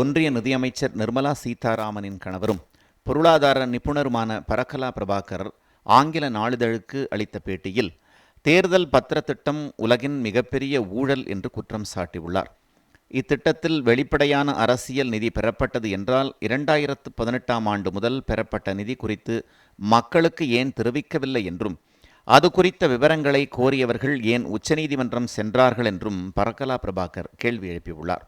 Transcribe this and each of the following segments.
ஒன்றிய நிதியமைச்சர் நிர்மலா சீதாராமனின் கணவரும் பொருளாதார நிபுணருமான பரகலா பிரபாகர் ஆங்கில நாளிதழுக்கு அளித்த பேட்டியில் தேர்தல் பத்திர திட்டம் உலகின் மிகப்பெரிய ஊழல் என்று குற்றம் சாட்டியுள்ளார். இத்திட்டத்தில் வெளிப்படையான அரசியல் நிதி பெறப்பட்டது என்றால் இரண்டாயிரத்து பதினெட்டாம் ஆண்டு முதல் பெறப்பட்ட நிதி குறித்து மக்களுக்கு ஏன் தெரிவிக்கவில்லை என்றும் அது குறித்த விவரங்களை கோரியவர்கள் ஏன் உச்சநீதிமன்றம் சென்றார்கள் என்றும் பரகலா பிரபாகர் கேள்வி எழுப்பியுள்ளார்.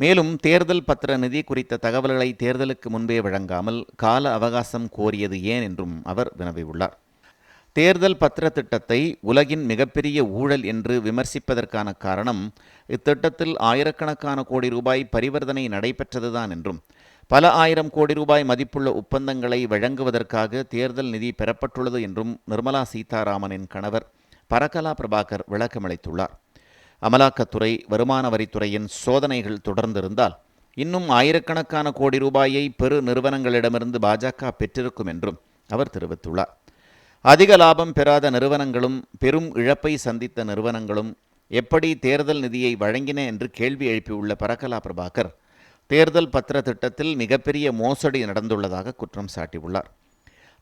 மேலும் தேர்தல் பத்திர நிதி குறித்த தகவல்களை தேர்தலுக்கு முன்பே வழங்காமல் கால அவகாசம் கோரியது ஏன் என்றும் அவர் வினவியுள்ளார். தேர்தல் பத்திர திட்டத்தை உலகின் மிகப்பெரிய ஊழல் என்று விமர்சிப்பதற்கான காரணம் இத்திட்டத்தில் ஆயிரக்கணக்கான கோடி ரூபாய் பரிவர்த்தனை நடைபெற்றதுதான் என்றும் பல ஆயிரம் கோடி ரூபாய் மதிப்புள்ள ஒப்பந்தங்களை வழங்குவதற்காக தேர்தல் நிதி பெறப்பட்டுள்ளது என்றும் நிர்மலா சீதாராமனின் கணவர் பரகலா பிரபாகர் விளக்கமளித்துள்ளார். அமலாக்கத்துறை வருமான வரித்துறையின் சோதனைகள் தொடர்ந்திருந்தால் இன்னும் ஆயிரக்கணக்கான கோடி ரூபாயை பெரு நிறுவனங்களிடமிருந்து பாஜக பெற்றிருக்கும் என்றும் அவர் தெரிவித்துள்ளார். அதிக லாபம் பெறாத நிறுவனங்களும் பெரும் இழப்பை சந்தித்த நிறுவனங்களும் எப்படி தேர்தல் நிதியை வழங்கின என்று கேள்வி எழுப்பியுள்ள பரகலா பிரபாகர் தேர்தல் பத்திர திட்டத்தில் மிகப்பெரிய மோசடி நடந்துள்ளதாக குற்றம் சாட்டியுள்ளார்.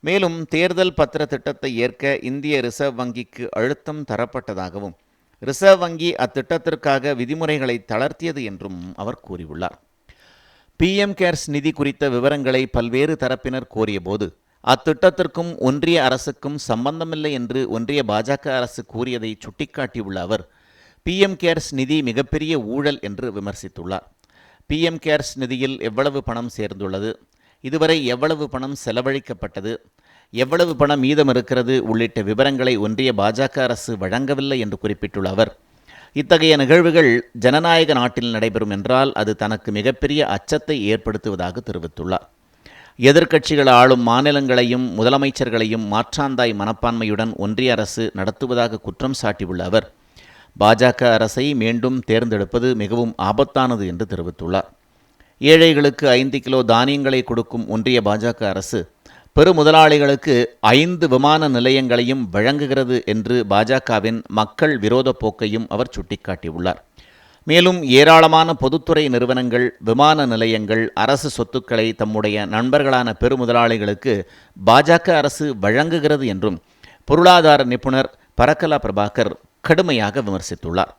மேலும் தேர்தல் பத்திர திட்டத்தை ஏற்க இந்திய ரிசர்வ் வங்கிக்கு அழுத்தம் தரப்பட்டதாகவும் ரிசர்வ் வங்கி அத்திட்டத்திற்காக விதிமுறைகளை தளர்த்தியது என்றும் அவர் கூறியுள்ளார். பிஎம் கேர்ஸ் நிதி குறித்த விவரங்களை பல்வேறு தரப்பினர் கோரியபோது அத்திட்டத்திற்கும் ஒன்றிய அரசுக்கும் சம்பந்தமில்லை என்று ஒன்றிய பாஜக அரசு கூறியதை சுட்டிக்காட்டியுள்ள அவர் பிஎம் கேர்ஸ் நிதி மிகப்பெரிய ஊழல் என்று விமர்சித்துள்ளார். பிஎம் கேர்ஸ் நிதியில் எவ்வளவு பணம் சேர்ந்துள்ளது? இதுவரை எவ்வளவு பணம் செலவழிக்கப்பட்டது? எவ்வளவு பணம் மீதம் இருக்கிறது உள்ளிட்ட விவரங்களை ஒன்றிய பாஜக அரசு வழங்கவில்லை என்று குறிப்பிட்டுள்ள அவர் இத்தகைய நிகழ்வுகள் ஜனநாயக நாட்டில் நடைபெறும் என்றால் அது தனக்கு மிகப்பெரிய அச்சத்தை ஏற்படுத்துவதாக தெரிவித்துள்ளார். எதிர்க்கட்சிகள் ஆளும் மாநிலங்களையும் முதலமைச்சர்களையும் மாற்றாந்தாய் மனப்பான்மையுடன் ஒன்றிய அரசு நடத்துவதாக குற்றம் சாட்டியுள்ள அவர் பாஜக அரசை மீண்டும் தேர்ந்தெடுப்பது மிகவும் ஆபத்தானது என்று தெரிவித்துள்ளார். ஏழைகளுக்கு ஐந்து கிலோ தானியங்களை கொடுக்கும் ஒன்றிய பாஜக அரசு பெருமுதலாளிகளுக்கு ஐந்து விமான நிலையங்களையும் வழங்குகிறது என்று பாஜகவின் மக்கள் விரோத போக்கையும் அவர் சுட்டிக்காட்டியுள்ளார். மேலும் ஏராளமான பொதுத்துறை நிறுவனங்கள் விமான நிலையங்கள் அரசு சொத்துக்களை தம்முடைய நண்பர்களான பெருமுதலாளிகளுக்கு பாஜக அரசு வழங்குகிறது என்றும் பொருளாதார நிபுணர் பரக்கலா பிரபாகர் கடுமையாக விமர்சித்துள்ளார்.